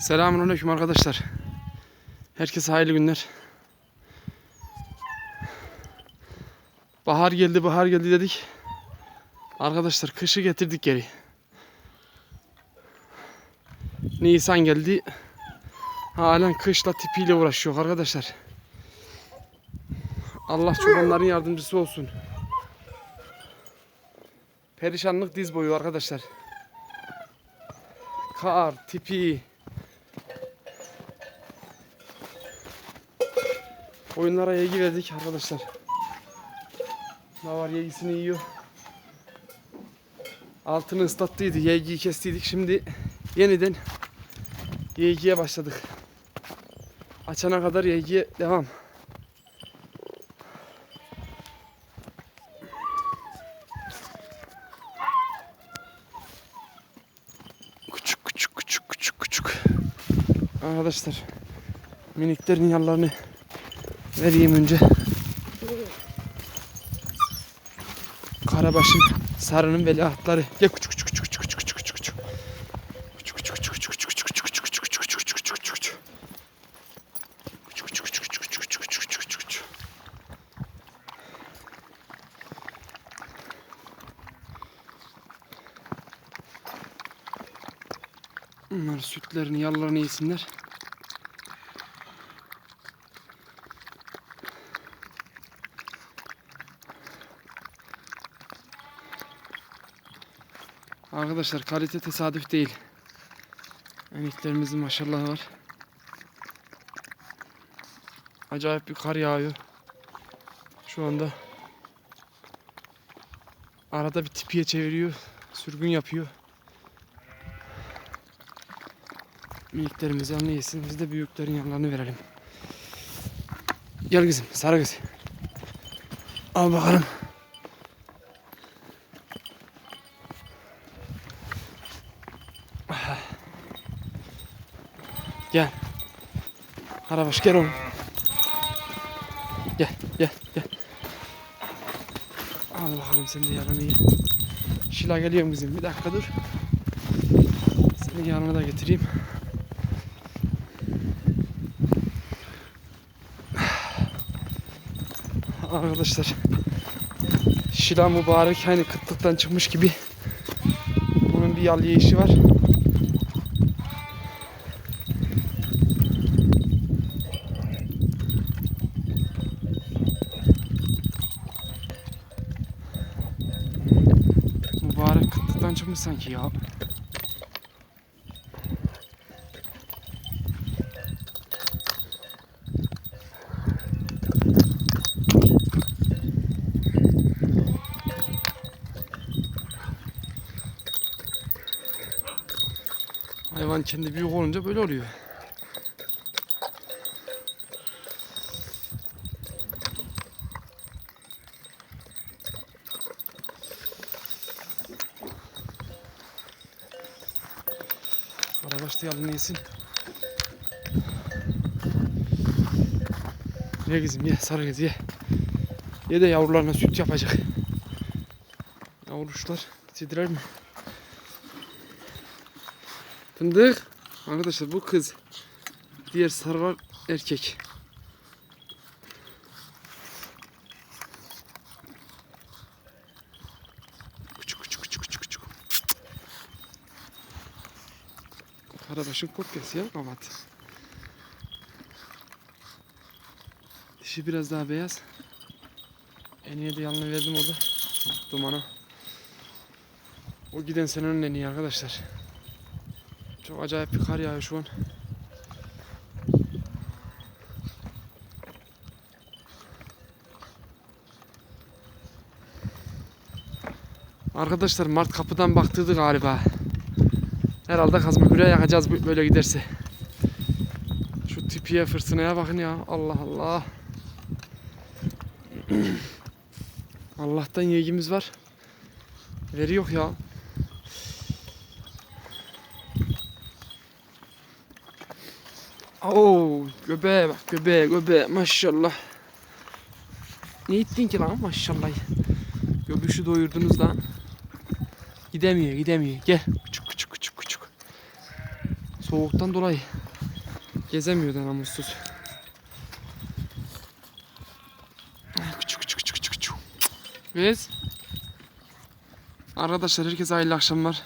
Selamünaleyküm arkadaşlar. Herkese hayırlı günler. Bahar geldi, bahar geldi dedik. Arkadaşlar kışı getirdik geri. Nisan geldi. Halen kışla tipiyle uğraşıyor arkadaşlar. Allah çobanların yardımcısı olsun. Perişanlık diz boyu arkadaşlar. Kar, tipi, Oyunlara yegi verdik arkadaşlar. Ne var yegisini yiyor. Altını ıslattıydı. Yegiyi kestiydik. Şimdi yeniden yegiye başladık. Açana kadar yegiye devam. Küçük küçük küçük küçük küçük. Arkadaşlar miniklerin yanlarını vereyim önce. Karabaş'ın sarının veliahtları. Gel küçük küçük küçük küçük küçük küçük küçük. Küçük küçük küçük küçük küçük küçük küçük küçük küçük küçük küçük küçük küçük küçük. Küçük küçük küçük küçük küçük küçük küçük küçük. Bunlar sütlerini, yallarını yesinler. Arkadaşlar kalite tesadüf değil. Emeklerimizin maşallah var. Acayip bir kar yağıyor. Şu anda arada bir tipiye çeviriyor. Sürgün yapıyor. Miniklerimiz yanına yesin. Biz de büyüklerin yanlarını verelim. Gel kızım sarı kız. Al bakalım. Karabaş gel oğlum. Gel gel gel. Al bakalım sen de yanına ye. Şila geliyorum kızım bir dakika dur. Seni yanına da getireyim. Arkadaşlar Şila mübarek hani kıtlıktan çıkmış gibi bunun bir yal işi var. Kıtlıktan çıkmış sanki ya. Hayvan kendi büyük olunca böyle oluyor. Karabaş da yalını yesin. Ye kızım ye sarı kız ye. Ye de yavrularına süt yapacak. Yavruşlar bitirir mi? Fındık. Arkadaşlar bu kız. Diğer sarılar erkek. Küçük küçük küçük küçük küçük. Karabaşın kopyası ya kavat. Dişi biraz daha beyaz. Eniye de yanına verdim orada. Dumana. O giden senenin en iyi arkadaşlar. Çok acayip bir kar yağıyor şu an. Arkadaşlar Mart kapıdan baktırdı galiba. Herhalde kazma küreği yakacağız böyle giderse. Şu tipiye fırtınaya bakın ya. Allah Allah. Allah'tan yegimiz var. Veri yok ya. Oo, göbeğe bak göbeğe göbeğe maşallah. Ne ettin ki lan maşallah. Göbüşü doyurdunuz lan. Gidemiyor gidemiyor. Gel küçük küçük küçük küçük. Soğuktan dolayı gezemiyor da namussuz. Küçük. Biz Arkadaşlar herkese hayırlı akşamlar.